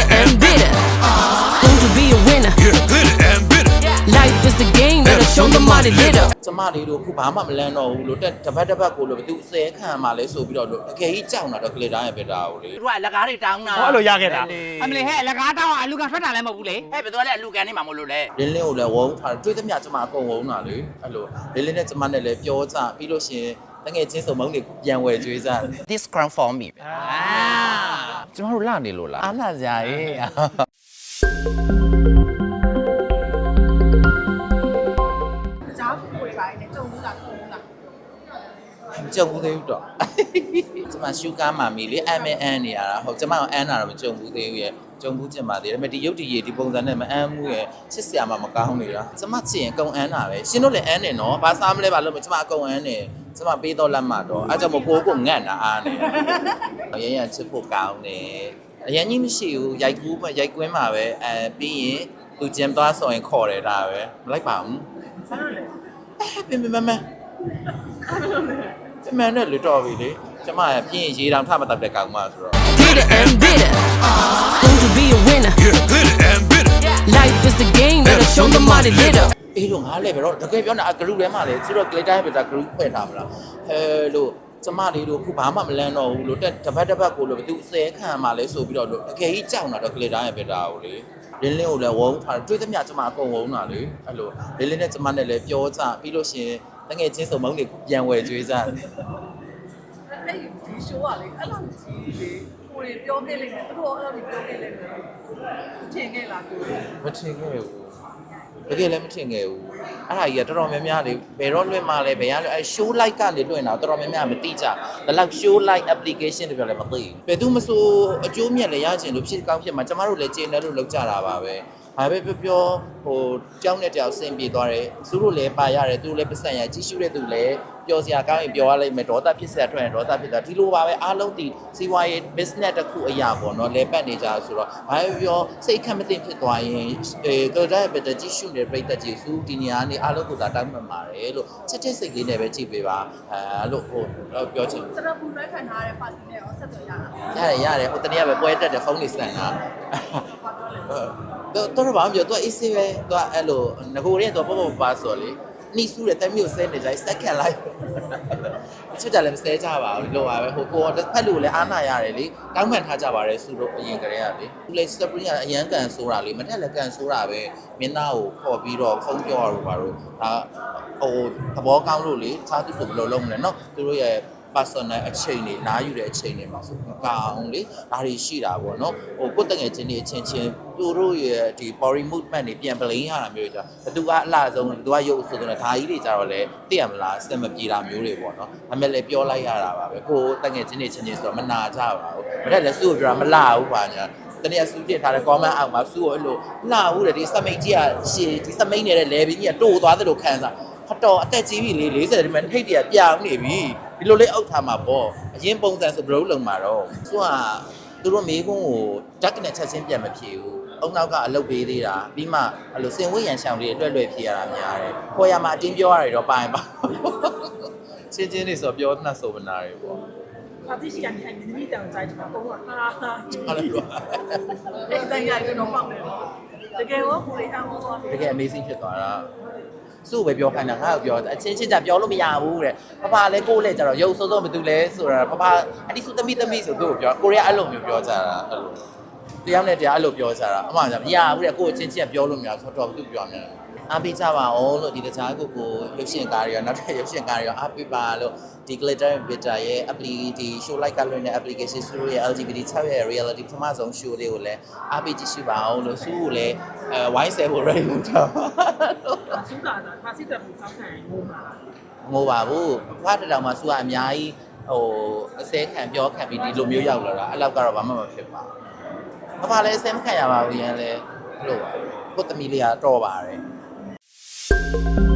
bitter and bitter. Soon to be a winner. Yeah, glitter and bitter. Life is a game, better show them how to litter. ကျမလေးတို့အခုဘာမှမလန်းတော့ဘူးလို့တက်တပတ်တပတ်ကိုလို့ဘယ်သူအစဲခံမှလဲဆိုပြီးတော့လို့တကယ်ကြီးကြောက်တာတော့ကလစ်တိုင်းရဲ့ဘက်တာကိုလေသူတို့ကလက်ကားတွေတောင်းတာဟောအဲ့လိုရခဲ့တာအမလီဟဲ့လက်ကားတောင်းတာအလူကန်ထွက်တာလည်းမဟုတ်ဘူးလေဟဲ့ဘယ်သူကလည်းအလူကန်နေမှာမလို့လဲလင်းလင်းကိုလည်းဝုန်းထားတယ်တွေ့သမျှကျမအကုန်ဝုန်းတာလေအဲ့လိုလင်းလင်းနဲ့ကျမနဲ့လည်းပြောကြပြီးလို့ရှရင်တကယ်ချင်းစုံမုန်းတွေပြန်ဝယ်ကြွေးကြတယ် This crown for me အာ ကျမတို့လာနေလို့လားအားလာစရာရေးကြားကိုယ်ပိုင်းနဲ့ကြုံဘူးလားဆုံးဘူးလားမကြုံဘူးသေးဘူးတော့ကျမရှူကားမာမီလေအမ်မအန်နေရတာဟုတ်ကျမကအန်တာတော့မကြုံဘူးသေးဘူးရဲ့ကြုံဘူးကျင်ပါသေးတယ်ဒါပေမဲ့ဒီရုပ်တည်ရည်ဒီပုံစံနဲ့မအန်မှုရဲ့ချစ်စရာမှမကောင်းနေတာကျမချစ်ရင်အကုန်အန်တာပဲရှင်တို့လည်းအန်နေနော်ဘာစားမလဲဘာလို့မကျမအကုန်အန်နေ ကျမပေးတော့လက်မှတော့အဲကြောင့်မပိုးကိုငတ်တာအားနေရရချစ်ဖို့ကောင်းတယ်အရင်ကြီးမရှိဘူးရိုက်ကူးမှရိုက်ကွင်းမှာပဲအဲပြီးရင်သူဂျင်သွားဆိုရင်ခေါ်တယ်ဒါပဲမလိုက်ပါဘူးဘာလို့လဲပင်ပင်မမပင်မနဲ့လွတ်တော်ပြီလေကျမရဲ့ပြင်းရေးတောင်ထမတတ်တဲ့ကောင်မဆိုတော့ Bitter and bitter. Soon to be a winner. Yeah, glitter and bitter. Life is a game, better show them how to litter. အေးလို့ငါလည်းပဲတော့တကယ်ပြောနေတာဂရုထဲမှာလေသူတို့ glitter ပဲတာဂရုဖွဲ့ထားမလားဟဲလို့ကျမလေးတို့အခုဘာမှမလန်းတော့ဘူးလို့တက်တပတ်တပတ်ကိုလို့ဘယ်သူအစဲခံမှလဲဆိုပြီးတော့လို့တကယ်ကြီးကြောက်တာတော့ glitter ရဲ့ပဲတာကိုလေလင်းလင်းကိုလည်းဝုန်းထားတယ်တွေ့သမျှကျမအကုန်ဝုန်းတာလေအဲ့လိုလင်းလင်းနဲ့ကျမနဲ့လည်းပြောကြပြီးလို့ရှရင်တကယ်ချင်းစုံမုန်းတွေပြန်ဝယ်ကြွေးကြတယ်အဲ့ဒီဒီ show ကလေအဲ့လောက်ကြီးလေကိုယ်ပြောခဲ့လိမ့်မယ်သူတို့အဲ့လောက်ကြီးပြောခဲ့လိမ့်မယ်ထင်ခဲ့လားကိုယ်မထင်ခဲ့ဘူး တကယ်လည်းမထင်ခဲ့ဘူးအဲ့ဒါကြီးကတော်တော်များများလေဘယ်တော့လွှင့်မှလဲဘယ်ရလဲအဲ show like ကနေလွှင့်တာတော်တော်များများမသိကြဒါလောက် show like application တွေပြောလည်းမသိဘူးဘယ်သူမဆိုအကျိုးမြတ်လည်းရချင်လို့ဖြစ်ကောင်းဖြစ်မှာကျမတို့လည်းကျင်းတယ်လို့လုပ်ကြတာပါပဲဘာပဲပြောပြောဟိုကြောင်းတဲ့ကြောင်ဆင်ပြေသွားတယ်သူတို့လည်းပါရတယ်သူတို့လည်းပတ်စံရကြီးရှုတဲ့သူလည်း ပျော်စရာကောင်းရင်ပျော်ရလိမ့်မယ်ဒေါသဖြစ်စရာထွက်ရင်ဒေါသဖြစ်တာဒီလိုပါပဲအားလုံးဒီစီးပွားရေး business တစ်ခုအရာပေါ့နော်လဲပတ်နေကြဆိုတော့ဘာပဲပြောစိတ်ခက်မသိဖြစ်သွားရင်အဲကြော်တဲ့ဘက်တကြီးရှုနေပြိတ္တကြီးစုဒီနေရာနေအားလုံးကိုသာတောင်းပန်ပါတယ်လို့ချက်ချက်စိတ်လေးနဲ့ပဲကြည့်ပေးပါအဲလို့ဟိုပြောချင်စရပူလွှဲခံထားတဲ့ person နဲ့ရောဆက်သွယ်ရတာရတယ်ရတယ်ဟိုတနေ့ကပဲပွဲတက်တယ်ဖုန်းလေးစမ်းတာဘာပြောလဲတော့တော့ဘာမှမပြောသူကအေးဆေးပဲသူကအဲ့လိုငကိုရဲတော့ပေါ့ပေါ့ပါဆိုလေ နှိဆူတဲ့တမျိုးဆဲနေကြစက်ခက်လိုက်ချစ်ကြလည်းမဆဲကြပါဘူးလို့ပါပဲဟိုကိုဖက်လို့လည်းအားနာရတယ်လေတောင်းပန်ထားကြပါတယ်စုလို့အရင်ကတည်းကလေသူလည်းစပရင်းကအရန်ကန်ဆိုတာလေမထက်လည်းကန်ဆိုတာပဲမင်းသားကိုခေါ်ပြီးတော့ဖုန်းပြောရတော့ပါတော့ဒါဟိုသဘောကောင်းလို့လေသားသူဆိုဘယ်လိုလုပ်မလဲเนาะသူတို့ရဲ့ personal အချိန်တွေနားယူတဲ့အချိန်တွေမှာဆိုမကောင်းလေဒါတွေရှိတာပေါ့နော်ဟိုကိုယ်တငယ်ချင်းတွေအချင်းချင်းသူတို့ရဲ့ဒီ body movement တွေပြန်ပလိန်ရတာမျိုးတွေကြာဘသူကအလှဆုံးဘသူကရုပ်ဆိုတော့ဒါကြီးတွေကြတော့လေသိရမလားစက်မပြေတာမျိုးတွေပေါ့နော်ဒါပေမဲ့လည်းပြောလိုက်ရတာပါပဲကိုယ်တငယ်ချင်းတွေချင်းချင်းဆိုတော့မနာကြပါဘူးမတက်လည်းစုကိုပြောတာမလှဘူးပါညာတနေ့ဆူတင်ထားတဲ့ comment အောက်မှာဆူကိုအဲ့လိုလှဘူးတယ်ဒီစမိတ်ကြီးကရှည်ဒီစမိတ်နေတဲ့ level ကြီးကတိုးသွားသလိုခံစားဟတော်အသက်ကြီးပြီလေ40ဒီမှာထိတ်တရပြောင်းနေပြီ ဒီလိုလေးအောက်ထားမှာပေါ့အရင်ပုံစံဆိုဘယ်လိုလုံမှာတော့သူကသူတို့မေးခွန်းကိုဓာတ်ကနေချက်ချင်းပြန်မဖြေဘူးအုံနောက်ကအလုပ်ပေးသေးတာပြီးမှအဲ့လိုစင်ဝိရန်ရှောင်လေးအတွက်လွယ်ဖြေရတာများတယ်ခေါ်ရမှာအတင်းပြောရတယ်တော့ပိုင်ပါချင်းချင်းနေဆိုပြောနှက်ဆိုမနာတွေပေါ့ဘာသိရှိရနေအဲ့ဒီမိတောင်ကြိုက်တာပုံကဟာဟာဟုတ်လားအဲ့တိုင်းရိုက်တော့ပေါက်တယ်နော်တကယ် ရောကိုယ်လေးအမောသွားတယ်တကယ် amazing ဖြစ်သွားတာစုပဲပြောခိုင်းတာငါ့ကိုပြောအချင်းချင်းကြပြောလို့မရဘူးတဲ့ဖဖလည်းကိုယ်လည်းကြတော့ရုပ်စိုးစိုးမတူလဲဆိုတာဖဖအဲ့ဒီစုသမီးသမီးဆိုသူ့ကိုပြောကိုရီးယားအဲ့လိုမျိုးပြောကြတာအဲ့လိုတရားနဲ့တရားအဲ့လိုပြောကြတာအမှန်ကမရဘူးတဲ့ကိုယ်အချင်းချင်းပြောလို့မရဆိုတော့သူပြောမြန် အားပေးကြပါအောင်လို့ဒီတခြားကိုကိုရုပ်ရှင်ကားတွေရောနောက်ထပ်ရုပ်ရှင်ကားတွေရောအားပေးပါလို့ဒီ glitter and bitter ရဲ့ application show like ကလွှင့်တဲ့ application စုရဲ့ LGBT 6ရဲ့ reality ပထမဆုံး show လေးကိုလည်းအားပေးကြည့်ရှုပါအောင်လို့စုကိုလည်းအဲဝိုင်းဆဲဖို့ ready လုပ်တာဆူတာတာခါစစ်တဲ့ပုံစံခံငိုမှာငိုပါဘူးဖားတတောင်မှာစုကအများကြီးဟိုအစဲခံပြောခံပြီးဒီလိုမျိုးရောက်လာတာအဲ့လောက်ကတော့ဘာမှမဖြစ်ပါဘူးဘာလဲအစဲမခံရပါဘူးရန်လဲဘလို့ပါကိုသမီးလေးကတော့ပါတယ် Thank you